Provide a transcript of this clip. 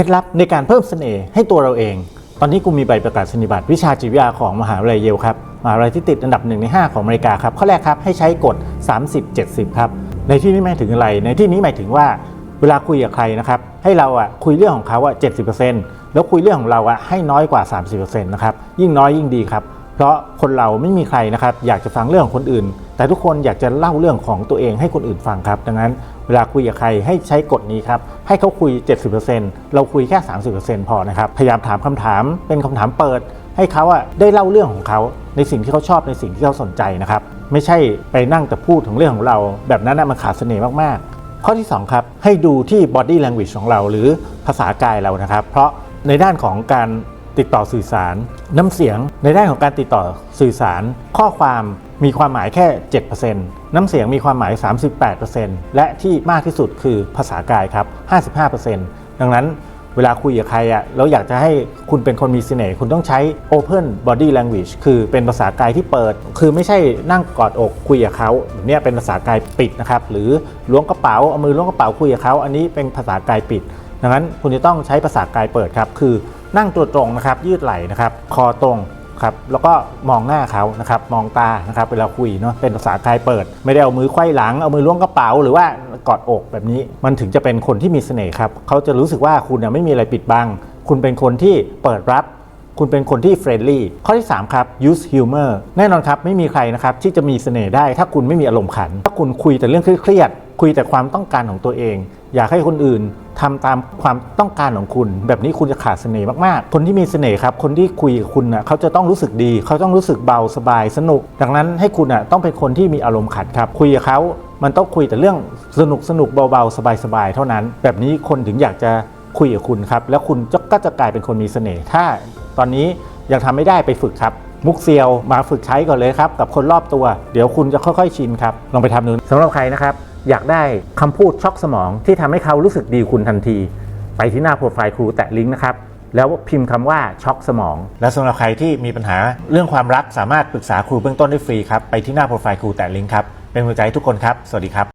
ล็ดลับในการเพิ่มเสน่ห์ให้ตัวเราเอง ตอนนี้กูมีใบประกาศนียบัตรวิชาจิตวิทยาของมหาวิทยาลัยเยลครับมหาวิทยาลัยที่ติดอันดับหนึ่งใน 5 ของอเมริกาครับข้อแรกครับให้ใช้กฎ 30-70 ครับ ในที่นี้หมายถึงอะไร ในที่นี้หมายถึงว่าเวลาคุยกับใครนะครับให้เราอะคุยเรื่องของเขาอะ70%แล้วคุยเรื่องของเราอะให้น้อยกว่า30%นะครับยิ่งน้อยยิ่งดีครับ เพราะคนเราไม่มีใครนะครับอยากจะฟังเรื่องของคนอื่น แต่ทุกคนอยากจะเล่าเรื่องของตัวเองให้คนอื่นฟังครับ ดังนั้นเวลาคุยกับใครให้ใช้กฎนี้ครับ ให้เขาคุย 70%เราคุยแค่ 30%พอนะครับ พยายามถามคำถามเป็นคำถามเปิด ให้เขาอะได้เล่าเรื่องของเขาในสิ่งที่เขาชอบในสิ่งที่เขาสนใจนะครับ ไม่ใช่ไปนั่งแต่พูดถึงเรื่องของเรา แบบนั้นนะมันขาดเสน่ห์มากๆ ข้อที่ 2 ครับ ให้ดูที่ body language ของเรา หรือภาษากายเรานะครับ เพราะในด้านของการ ติดต่อสื่อสาร น้ำเสียงในด้านของการติดต่อสื่อสาร ข้อความมีความหมายแค่ 7%น้ำเสียงมีความหมาย 38%และที่มากที่สุดคือภาษากายครับ 55%ดังนั้นเวลาคุยกับใครอะเราอยากจะให้คุณเป็นคนมีเสน่ห์คุณต้องใช้ open body language คือเป็นภาษากายที่เปิด คือไม่ใช่นั่งกอดอกคุยกับเขาแบบเนี้ยเป็นภาษากายปิดนะครับ หรือล้วงกระเป๋าเอามือล้วงกระเป๋าคุยกับเขาอันนี้เป็นภาษากายปิด ดังนั้นคุณจะต้องใช้ภาษากายเปิดครับ คือ นั่งตัวตรงนะครับ ยืดไหล่นะครับ คอตรงครับ แล้วก็มองหน้าเขานะครับ มองตานะครับ เวลาคุยเนาะ เป็นภาษากายเปิด ไม่ได้เอามือไขว้หลัง เอามือล้วงกระเป๋า หรือว่ากอดอกแบบนี้ มันถึงจะเป็นคนที่มีเสน่ห์ครับ เขาจะรู้สึกว่าคุณเนี่ยไม่มีอะไรปิดบัง คุณเป็นคนที่เปิดรับ คุณเป็นคนที่เฟรนลี่ข้อที่ 3 ครับ use humor แน่นอนครับ ไม่มีใครนะครับที่จะมีเสน่ห์ได้ ถ้าคุณไม่มีอารมณ์ขัน ถ้าคุณคุยแต่เรื่องเครียดคุยแต่ความต้องการของตัวเอง อยากให้คนอื่นทำตามความต้องการของคุณ แบบนี้คุณจะขาดเสน่ห์มากๆ คนที่มีเสน่ห์ครับ คนที่คุยกับคุณน่ะเขาจะต้องรู้สึกดี เขาต้องรู้สึกเบาสบายสนุก ดังนั้นให้คุณน่ะต้องเป็นคนที่มีอารมณ์ขันครับ คุยกับเขามันต้องคุยแต่เรื่องสนุกสนุกเบาๆ สบายๆ เท่านั้น แบบนี้คนถึงอยากจะคุยกับคุณครับ แล้วคุณก็จะกลายเป็นคนมีเสน่ห์ถ้า ตอนนี้ยังทำไม่ได้ไปฝึกครับ มุกเซียวมาฝึกใช้ก่อนเลยครับ กับคนรอบตัว เดี๋ยวคุณจะค่อยๆชินครับ ลองไปทำดูสำหรับใครนะครับ อยากได้คำพูดช็อกสมองที่ทำให้เขารู้สึกดีคุณทันที ไปที่หน้าโปรไฟล์ครูแตะลิงก์นะครับแล้วพิมพ์คำว่าช็อกสมอง และสำหรับใครที่มีปัญหาเรื่องความรักสามารถปรึกษาครูเบื้องต้นได้ฟรีครับ ไปที่หน้าโปรไฟล์ครูแตะลิงก์ครับ เป็นกำลังใจให้ทุกคนครับ สวัสดีครับ